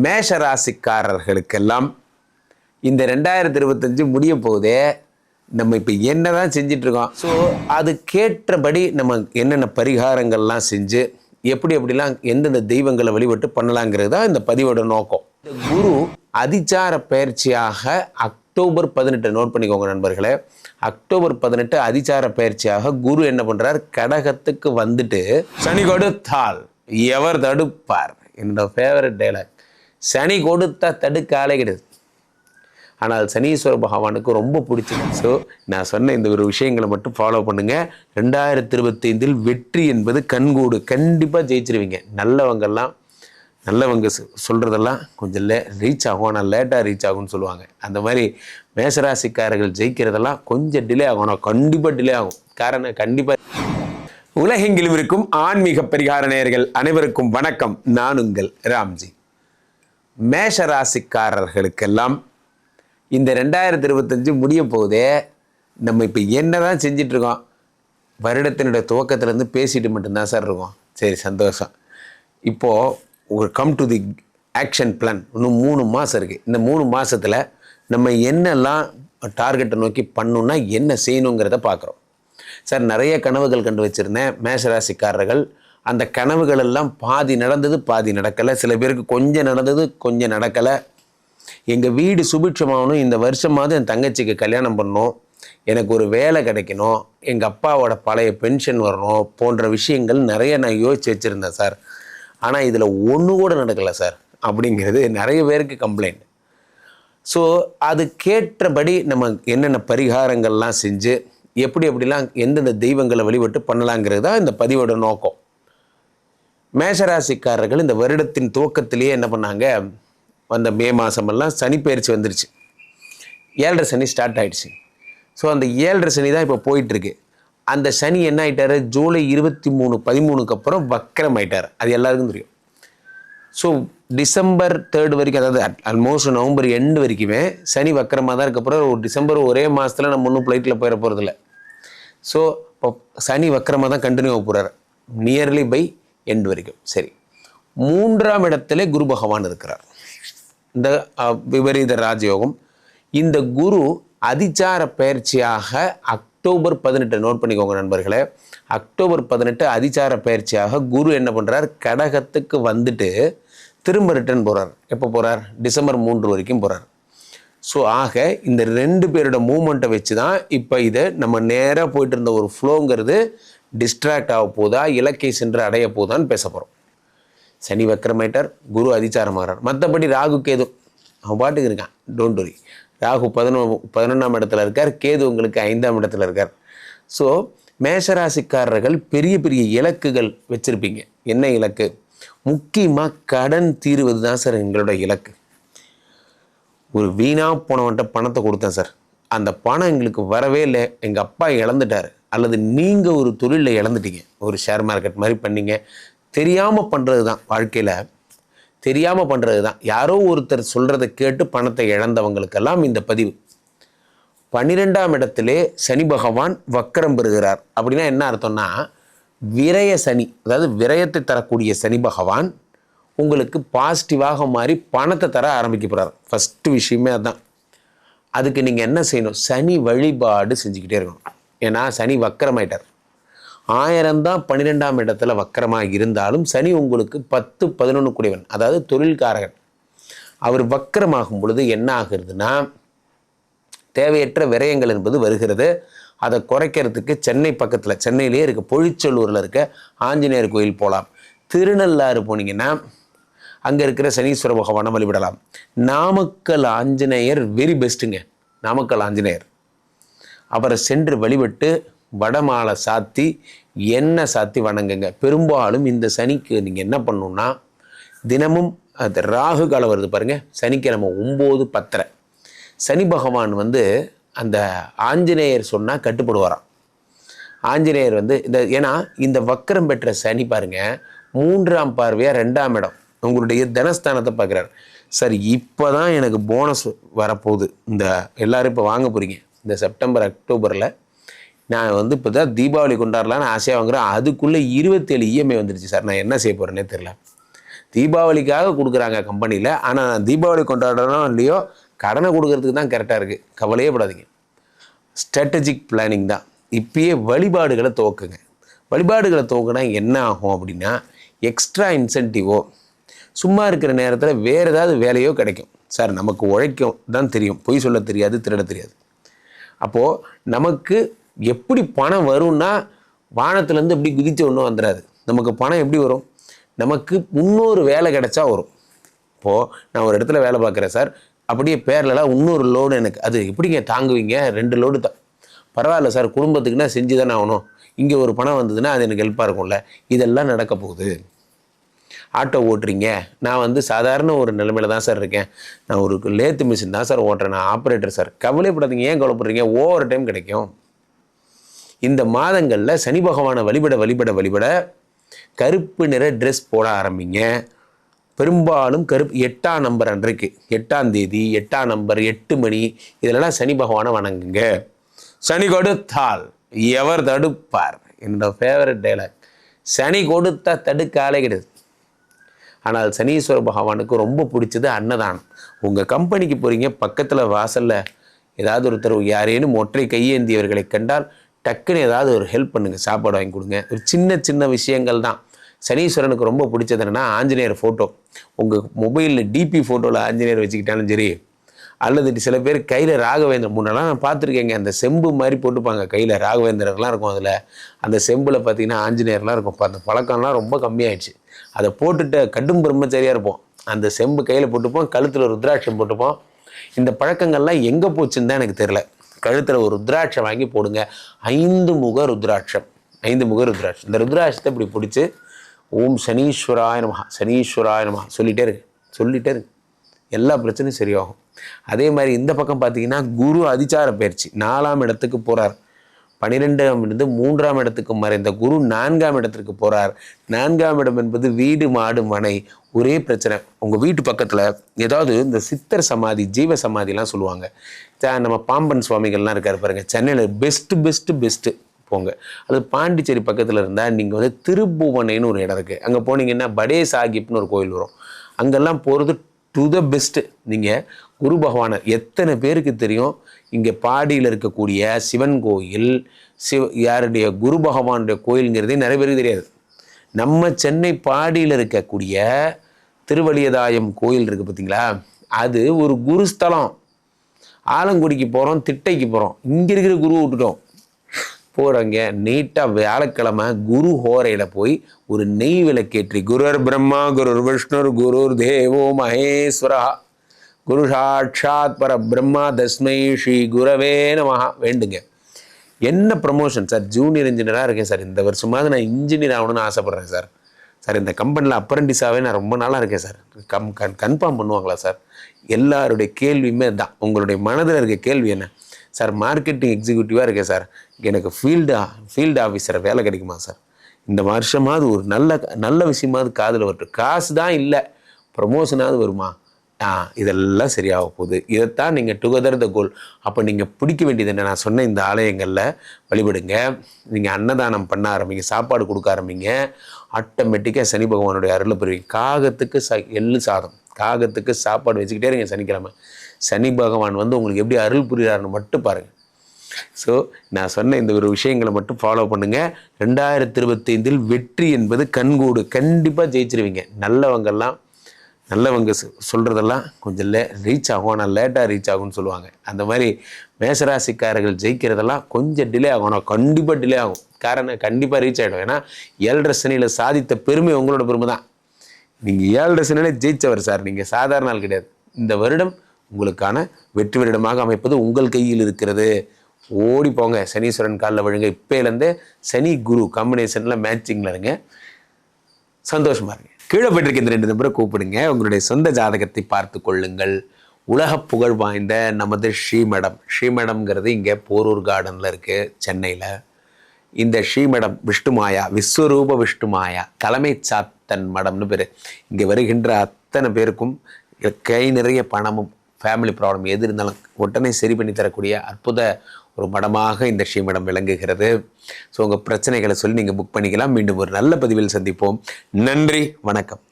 மேஷ ராசிக்காரர்களுக்கெல்லாம் இந்த ரெண்டாயிரத்தி இருபத்தஞ்சு முடிய போதே நம்ம இப்போ என்ன தான் செஞ்சிட்ருக்கோம். ஸோ அதுக்கேற்றபடி நம்ம என்னென்ன பரிகாரங்கள்லாம் செஞ்சு எப்படி எப்படிலாம் எந்தெந்த தெய்வங்களை வழிபட்டு பண்ணலாங்கிறது தான் இந்த பதிவோட நோக்கம். இந்த குரு அதிச்சார பயிற்சியாக அக்டோபர் பதினெட்டு நோட் பண்ணிக்கோங்க நண்பர்களே. அக்டோபர் பதினெட்டு அதிச்சார பயிற்சியாக குரு என்ன பண்ணுறார் கடகத்துக்கு வந்துட்டு சனி கொடுத்தால் எவர் தடுப்பார். என்னோட ஃபேவரட் டைலாக் சனி கொடுத்த தடுக்க கிடையாது. ஆனால் சனீஸ்வர பகவானுக்கு ரொம்ப பிடிச்சது ஸோ நான் சொன்ன இந்த ஒரு விஷயங்களை மட்டும் ஃபாலோ பண்ணுங்கள் ரெண்டாயிரத்தி இருபத்தைந்தில் வெற்றி என்பது கண்கூடு. கண்டிப்பாக ஜெயிச்சிருவீங்க. நல்லவங்கெல்லாம் நல்லவங்க சொ- கொஞ்சம் லே ரீச் ஆகும். ஆனால் லேட்டாக ரீச் ஆகும்னு சொல்லுவாங்க. அந்த மாதிரி மேசராசிக்காரர்கள் ஜெயிக்கிறதெல்லாம் கொஞ்சம் டிலே ஆகும். ஆனால் கண்டிப்பாக டிலே ஆகும். காரணம் கண்டிப்பாக உலகெங்கிலும் இருக்கும் ஆன்மீக பரிகார நேயர்கள் அனைவருக்கும் வணக்கம். நான் உங்கள் ராம்ஜி. மேஷராசிக்காரர்களுக்கெல்லாம் இந்த ரெண்டாயிரத்தி இருபத்தஞ்சு முடிய போதே நம்ம இப்போ என்ன தான் செஞ்சிட்ருக்கோம். வருடத்தினுடைய துவக்கத்துலேருந்து பேசிட்டு மட்டும்தான் சார் இருக்கோம். சரி சந்தோஷம். இப்போது ஒரு come to the action plan இன்னும் மூணு மாதம் இருக்குது இந்த மூணு மாதத்தில் நம்ம என்னெல்லாம் டார்கெட்டை நோக்கி பண்ணணுன்னா என்ன செய்யணுங்கிறத பார்க்குறோம் சார் நிறைய கனவுகள் கண்டு வச்சுருந்தேன். மேஷராசிக்காரர்கள் அந்த கனவுகள் எல்லாம் பாதி நடந்தது பாதி நடக்கலை. சில பேருக்கு கொஞ்சம் நடந்தது கொஞ்சம் நடக்கலை. எங்கள் வீடு சுபிட்சமாகணும். இந்த வருஷமாவது என் தங்கச்சிக்கு கல்யாணம் பண்ணணும். எனக்கு ஒரு வேலை கிடைக்கணும். எங்கள் அப்பாவோட பழைய பென்ஷன் வரணும் போன்ற விஷயங்கள் நிறைய நான் யோசிச்சு வச்சுருந்தேன் சார். ஆனால் இதில் ஒன்று கூட நடக்கலை சார் அப்படிங்கிறது நிறைய பேருக்கு கம்ப்ளைண்ட் ஸோ அதுக்கேற்றபடி நம்ம என்னென்ன பரிகாரங்கள்லாம் செஞ்சு எப்படி எப்படிலாம் எந்தெந்த தெய்வங்களை வழிபட்டு பண்ணலாங்கிறது தான் இந்த பதிவோட நோக்கம். மேஷராசிக்காரர்கள் இந்த வருடத்தின் துவக்கத்திலேயே என்ன பண்ணாங்க? வந்த மே மாதமெல்லாம் சனி பயிற்சி வந்துருச்சு. ஏழரை சனி ஸ்டார்ட் ஆகிடுச்சு ஸோ அந்த ஏழரை சனி தான் இப்போ போயிட்டுருக்கு. அந்த சனி என்ன ஆகிட்டார் ஜூலை இருபத்தி மூணு பதிமூணுக்கு அப்புறம் வக்கரம் ஆயிட்டார். அது எல்லாருக்கும் தெரியும். ஸோ டிசம்பர் தேர்ட் வரைக்கும் அதாவது ஆல்மோஸ்ட் நவம்பர் எண்டு வரைக்குமே சனி வக்கரமாக தான் இருக்க ஒரு டிசம்பர் ஒரே மாதத்தில் நம்ம ஒன்றும் ஃப்ளைட்டில் போயிட போகிறதில்ல ஸோ இப்போ சனி வக்கரமாக தான் கண்டினியூ ஆக போகிறார் நியர்லி பை எண்டு வரைக்கும். சரி. மூன்றாம் இடத்துல குரு பகவான் இருக்கிறார். இந்த விபரீத ராஜயோகம். இந்த குரு அதிச்சார பயிற்சியாக அக்டோபர் பதினெட்டு நோட் பண்ணிக்கோங்க நண்பர்களே. அக்டோபர் பதினெட்டு அதிச்சார பயிற்சியாக குரு என்ன பண்ணுறார் கடகத்துக்கு வந்துட்டு திரும்ப ரிட்டர்ன் போகிறார் எப்போ போகிறார் டிசம்பர் மூன்று வரைக்கும் போகிறார் ஸோ ஆக இந்த ரெண்டு பேரோட மூமெண்ட்டை வச்சு தான் இப்போ இதை நம்ம நேராக போயிட்டு இருந்த ஒரு ஃப்ளோங்கிறது டிஸ்ட்ராக்ட் ஆக போதா இலக்கை சென்று அடைய போதான்னு பேச போகிறோம் சனி வக்கரமேட்டர் குரு அதிச்சாரமாகிறார் மற்றபடி ராகு கேது அவன் பாட்டுக்கு இருக்கான் டோன்ட் வரி ராகு பதினொ பதினொன்றாம் இடத்துல இருக்கார் கேது உங்களுக்கு ஐந்தாம் இடத்துல இருக்கார். ஸோ மேஷராசிக்காரர்கள் பெரிய பெரிய இலக்குகள் வச்சுருப்பீங்க. என்ன இலக்கு? முக்கியமாக கடன் தீருவது தான் சார் எங்களோட இலக்கு. ஒரு வீணாக போனவன்ட்ட பணத்தை கொடுத்தேன் சார். அந்த பணம் எங்களுக்கு வரவே இல்லை. எங்கள் அப்பா இழந்துட்டார். அல்லது நீங்கள் ஒரு தொழிலில் இழந்துட்டீங்க ஒரு ஷேர் மார்க்கெட் மாதிரி பண்ணீங்க தெரியாமல் பண்ணுறது தான் வாழ்க்கையில். தெரியாமல் பண்ணுறது தான் யாரோ ஒருத்தர் சொல்கிறத கேட்டு பணத்தை இழந்தவங்களுக்கெல்லாம் இந்த பதிவு. பன்னிரெண்டாம் இடத்திலே சனி பகவான் வக்கரம் பெறுகிறார். அப்படின்னா என்ன அர்த்தம்னா விரய சனி அதாவது விரயத்தை தரக்கூடிய சனி பகவான் உங்களுக்கு பாசிட்டிவாக மாறி பணத்தை தர ஆரம்பிக்க போகிறார் ஃபஸ்ட்டு விஷயமே அதுதான் அதுக்கு நீங்கள் என்ன செய்யணும்? சனி வழிபாடு செஞ்சுக்கிட்டே இருக்கணும். ஏன்னா சனி வக்கரமாயிட்டார். ஆயிரம் தான் பன்னிரெண்டாம் இடத்துல வக்கரமாக இருந்தாலும் சனி உங்களுக்கு பத்து பதினொன்று கூடியவன் அதாவது தொழில்காரகன். அவர் வக்கரமாகும் பொழுது என்ன ஆகுறதுன்னா தேவையற்ற விரயங்கள் என்பது வருகிறது. அதை குறைக்கிறதுக்கு சென்னை பக்கத்தில் சென்னையிலேயே இருக்க பொழிச்சலூரில் இருக்க ஆஞ்சநேயர் கோயில் போகலாம் திருநள்ளாறு போனீங்கன்னா அங்கே இருக்கிற சனீஸ்வர பகவானை வழிபடலாம். நாமக்கல் ஆஞ்சநேயர் வெரி பெஸ்ட்டுங்க நாமக்கல் ஆஞ்சநேயர். அவரை சென்று வழிபட்டு வடமாலை சாத்தி எண்ணெய் சாத்தி வணங்குங்க. பெரும்பாலும் இந்த சனிக்கு நீங்கள் என்ன பண்ணணும்னா தினமும் அது ராகு காலம் வருது பாருங்கள் சனிக்கிழமை ஒம்பது பத்தரை. சனி பகவான் வந்து அந்த ஆஞ்சநேயர் சொன்னால் கட்டுப்படுவாராம். ஆஞ்சநேயர் வந்து இந்த ஏன்னா இந்த வக்கரம் பெற்ற சனி பாருங்கள் மூன்றாம் பார்வையாக ரெண்டாம் இடம். உங்களுடைய தனஸ்தானத்தை பார்க்குறாரு. சார் இப்போ தான் எனக்கு போனஸ் வரப்போகுது. இந்த எல்லாரும் இப்போ வாங்க போகிறீங்க இந்த செப்டம்பர் அக்டோபரில் நான் வந்து இப்போ தான் தீபாவளி கொண்டாடலான்னு ஆசையாக வாங்குறேன். அதுக்குள்ளே இருபத்தேழு இஎம்ஐ வந்துருச்சு சார். நான் என்ன செய்ய போகிறேனே தெரில தீபாவளிக்காக கொடுக்குறாங்க கம்பெனியில் ஆனால் நான் தீபாவளி கொண்டாடுறோம் இல்லையோ கடனை கொடுக்கறதுக்கு தான் கரெக்டாக இருக்குது கவலையே படாதீங்க. ஸ்ட்ராட்டஜிக் பிளானிங் தான். இப்பயே வழிபாடுகளை துவக்குங்க. வழிபாடுகளை துவக்குனா என்ன ஆகும் அப்படின்னா எக்ஸ்ட்ரா இன்சென்டிவோ சும்மா இருக்கிற நேரத்தில் வேறு ஏதாவது வேலையோ கிடைக்கும். சார் நமக்கு உழைக்கும். தான் தெரியும். பொய் சொல்ல தெரியாது திருட தெரியாது. அப்போது நமக்கு எப்படி பணம் வரும்னா வானத்துலேருந்து எப்படி குதித்து ஒன்றும் வந்துடாது நமக்கு பணம் எப்படி வரும்? நமக்கு இன்னொரு வேலை கிடைச்சா வரும். இப்போது நான் ஒரு இடத்துல வேலை பார்க்குறேன் சார். அப்படியே பேர்லலாம் இன்னொரு லோடு எனக்கு. அது எப்படிங்க தாங்குவீங்க? ரெண்டு லோடு தான். பரவாயில்ல சார். குடும்பத்துக்குன்னா செஞ்சு தானே ஆகணும். இங்கே ஒரு பணம் வந்ததுன்னா அது எனக்கு ஹெல்ப்பாக இருக்கும்ல. இதெல்லாம் நடக்க போகுது. ஆட்டோ ஓட்டுறீங்க? நான் வந்து சாதாரண ஒரு நிலைமையில தான் சார் இருக்கேன். நான் ஒரு லேத்து மிஷின் தான் சார் ஓட்டுறேன். நான் ஆப்ரேட்டர் சார். கவலைப்படாதீங்க. ஏன் கவலைப்படுறீங்க? ஓவர் டைம் கிடைக்கும். இந்த மாதங்களில் சனி பகவானை வழிபட வழிபட வழிபட கருப்பு நிற ட்ரெஸ் போட ஆரம்பிங்க. பெரும்பாலும் கருப்பு எட்டாம் நம்பர் அன்றைக்கு எட்டாம் தேதி எட்டாம் நம்பர் எட்டு மணி இதிலலாம் சனி பகவானை வணங்குங்க. சனி கொடுத்தால் எவர் தடுப்பார்? என்னோட ஃபேவரட் டைலாக் சனி கொடுத்தா தடுக்க ஆளே கிடையாது. ஆனால் சனீஸ்வர பகவானுக்கு ரொம்ப பிடிச்சது அன்னதானம். உங்கள் கம்பெனிக்கு போகிறீங்க பக்கத்தில் வாசலில் ஏதாவது ஒருத்தர் யாரேனும் ஒற்றை கையேந்தியவர்களை கண்டால் டக்குன்னு ஏதாவது ஒரு ஹெல்ப் பண்ணுங்கள் சாப்பாடு வாங்கி கொடுங்க. ஒரு சின்ன சின்ன விஷயங்கள் தான். சனீஸ்வரனுக்கு ரொம்ப பிடிச்சது என்னென்னா ஆஞ்சநேயர் ஃபோட்டோ உங்கள் மொபைலில் டிபி ஃபோட்டோவில் ஆஞ்சநேயர் வச்சுக்கிட்டாலும் சரி அல்லது சில பேர் கையில் ராகவேந்திரன் முன்னெல்லாம் நான் பார்த்துருக்கேங்க அந்த செம்பு மாதிரி போட்டுப்பாங்க கையில் ராகவேந்திரர்லாம் இருக்கும் அதில். அந்த செம்பில் பார்த்தீங்கன்னா ஆஞ்சநேயர்லாம் இருக்கும். இப்போ அந்த பழக்கம்லாம் ரொம்ப கம்மியாயிடுச்சு. அதை போட்டுட்டு கடும் பிரம்மச்சரியாக இருப்போம். அந்த செம்பு கையில் போட்டுப்போம் கழுத்தில் ருத்ராட்சம் போட்டுப்போம். இந்த பழக்கங்கள்லாம் எங்கே போச்சுன்னு தான் எனக்கு தெரில கழுத்தில் ஒரு ருத்ராட்சம் வாங்கி போடுங்க. ஐந்து முக ருத்ராட்சம். ஐந்து முக ருத்ராட்சம். இந்த ருத்ராட்சத்தை இப்படி பிடிச்சி ஓம் சனீஸ்வராய நமஹா சனீஸ்வராய நமஹா சொல்லிட்டே இருக்கு. சொல்லிகிட்டே இருக்கு. எல்லா பிரச்சனையும் சரியாகும். அதே மாதிரி இந்த பக்கம் பார்த்தீங்கன்னா குரு அதிச்சார பயிற்சி. நாலாம் இடத்துக்கு போகிறார் பன்னிரெண்டாம் இருந்து மூன்றாம் இடத்துக்கு மறைந்த குரு நான்காம் இடத்திற்கு போகிறார் நான்காம் இடம் என்பது வீடு மாடு மனை ஒரே பிரச்சனை. உங்கள் வீட்டு பக்கத்தில் ஏதாவது இந்த சித்தர் சமாதி ஜீவ சமாதிலாம் சொல்லுவாங்க. நம்ம பாம்பன் சுவாமிகள்லாம் இருக்கார் பாருங்கள் சென்னையில் பெஸ்ட்டு பெஸ்ட்டு பெஸ்ட்டு போங்க. அது பாண்டிச்சேரி பக்கத்தில் இருந்தால் நீங்கள் வந்து திருப்புவனைன்னு ஒரு இடம் இருக்குது அங்கே போனீங்கன்னா படே சாஹிப்னு ஒரு கோயில் வரும். அங்கெல்லாம் போகிறது டு த பெஸ்ட்டு நீங்கள் குரு பகவானை எத்தனை பேருக்கு தெரியும்? இங்கே பாடியில் இருக்கக்கூடிய சிவன் கோயில் சிவ யாருடைய குரு பகவானுடைய கோயிலுங்கிறதே நிறைய பேருக்கு தெரியாது. நம்ம சென்னை பாடியில் இருக்கக்கூடிய திருவழியதாயம் கோயில் இருக்குது பார்த்தீங்களா அது ஒரு குருஸ்தலம் ஆலங்குடிக்கு போகிறோம் திட்டைக்கு போகிறோம் இங்கே இருக்கிற குரு விட்டுட்டோம். போகிறவங்க நீட்டாக வியாழக்கிழமை குரு ஹோரையில் போய் ஒரு நெய் விளக்கேற்றி குருர் பிரம்மா குருர் விஷ்ணுர் குருர் தேவோ மகேஸ்வரா. குரு சாட்சாத் பர பிரம்மா தஸ்மை ஸ்ரீ குரவே நமஹா வேண்டுங்க. என்ன ப்ரமோஷன் சார் ஜூனியர் இன்ஜினியராக இருக்கேன் சார். இந்த வருஷமாவது நான் இன்ஜினியர் ஆகணும்னு ஆசைப்பட்றேன் சார். சார் இந்த கம்பெனியில் அப்ரண்டிஸாகவே நான் ரொம்ப நாளாக இருக்கேன் சார். கம் கன் கன்ஃபார்ம் பண்ணுவாங்களா சார்? எல்லாருடைய கேள்வியுமே தான் உங்களுடைய மனதில் இருக்க கேள்வி என்ன? சார் மார்க்கெட்டிங் எக்ஸிக்யூட்டிவாக இருக்கேன் சார். எனக்கு ஃபீல்டு ஃபீல்டு ஆஃபீஸர் வேலை கிடைக்குமா சார்? இந்த வருஷமாவது ஒரு நல்ல நல்ல விஷயமாவது காதில் வரட்டும் காசு தான் இல்லை. ப்ரமோஷனாவது வருமா? ஆ இதெல்லாம் சரியாக போகுது. இதைத்தான் நீங்கள் டுகெதர் த கோல் அப்போ நீங்கள் பிடிக்க வேண்டியது என்ன? நான் சொன்ன இந்த ஆலயங்களில் வழிபடுங்க. நீங்கள் அன்னதானம் பண்ண ஆரம்பிங்க. சாப்பாடு கொடுக்க ஆரம்பிங்க. ஆட்டோமேட்டிக்காக சனி பகவானுடைய அருளை பெறுவீங்க. காகத்துக்கு ச எள்ளு சாதம். காகத்துக்கு சாப்பாடு வச்சுக்கிட்டே இருங்க சனிக்கிழமை. சனி பகவான் வந்து உங்களுக்கு எப்படி அருள் புரிகிறாருன்னு மட்டும் பாருங்கள் ஸோ நான் சொன்ன இந்த ஒரு விஷயங்களை மட்டும் ஃபாலோ பண்ணுங்கள் ரெண்டாயிரத்தி இருபத்தைந்தில் வெற்றி என்பது கண்கூடு. கண்டிப்பாக ஜெயிச்சிருவீங்க. நல்லவங்கெல்லாம் நல்லவங்க சொல்கிறதெல்லாம் கொஞ்சம் லே ரீச் ஆகும். ஆனால் லேட்டாக ரீச் ஆகும்னு சொல்லுவாங்க. அந்த மாதிரி மேசராசிக்காரர்கள் ஜெயிக்கிறதெல்லாம் கொஞ்சம் டிலே ஆகும். ஆனால் கண்டிப்பாக டிலே ஆகும். காரணம் கண்டிப்பாக ரீச் ஆகிடும் ஏன்னா ஏழரை சனியில் சாதித்த பெருமை உங்களோட பெருமை தான் நீங்கள் ஏழரை சனியில் ஜெயித்தவர் சார். நீங்கள் சாதாரண ஆள் கிடையாது. இந்த வருடம் உங்களுக்கான வெற்றி வருடமாக அமைப்பது உங்கள் கையில் இருக்கிறது. ஓடி போங்க. சனீஸ்வரன் காலில் விழுங்க. இப்போலேருந்தே சனி குரு காம்பினேஷனில் மேட்சிங்கில் இருங்க. சந்தோஷமா இருங்க. கீழே போயிட்டு இந்த ரெண்டு நம்பரை கூப்பிடுங்க. உங்களுடைய சொந்த ஜாதகத்தை பார்த்து கொள்ளுங்கள். உலக புகழ் வாய்ந்த நமது ஸ்ரீமடம். ஸ்ரீமடம்ங்கிறது இங்கே போரூர் கார்டனில் இருக்குது சென்னையில். இந்த ஸ்ரீமடம் விஷ்ணுமாயா விஸ்வரூப விஷ்ணுமாயா தலைமை சாத்தன் மடம்னு பேர். இங்கே வருகின்ற அத்தனை பேருக்கும் கை நிறைய பணமும் ஃபேமிலி ப்ராப்ளம் எது இருந்தாலும் உடனே சரி பண்ணி தரக்கூடிய அற்புத ஒரு மடமாக இந்த ஸ்ரீமடம் விளங்குகிறது. ஸோ உங்கள் பிரச்சனைகளை சொல்லி நீங்கள் புக் பண்ணிக்கலாம். மீண்டும் ஒரு நல்ல பதிவில் சந்திப்போம். நன்றி. வணக்கம்.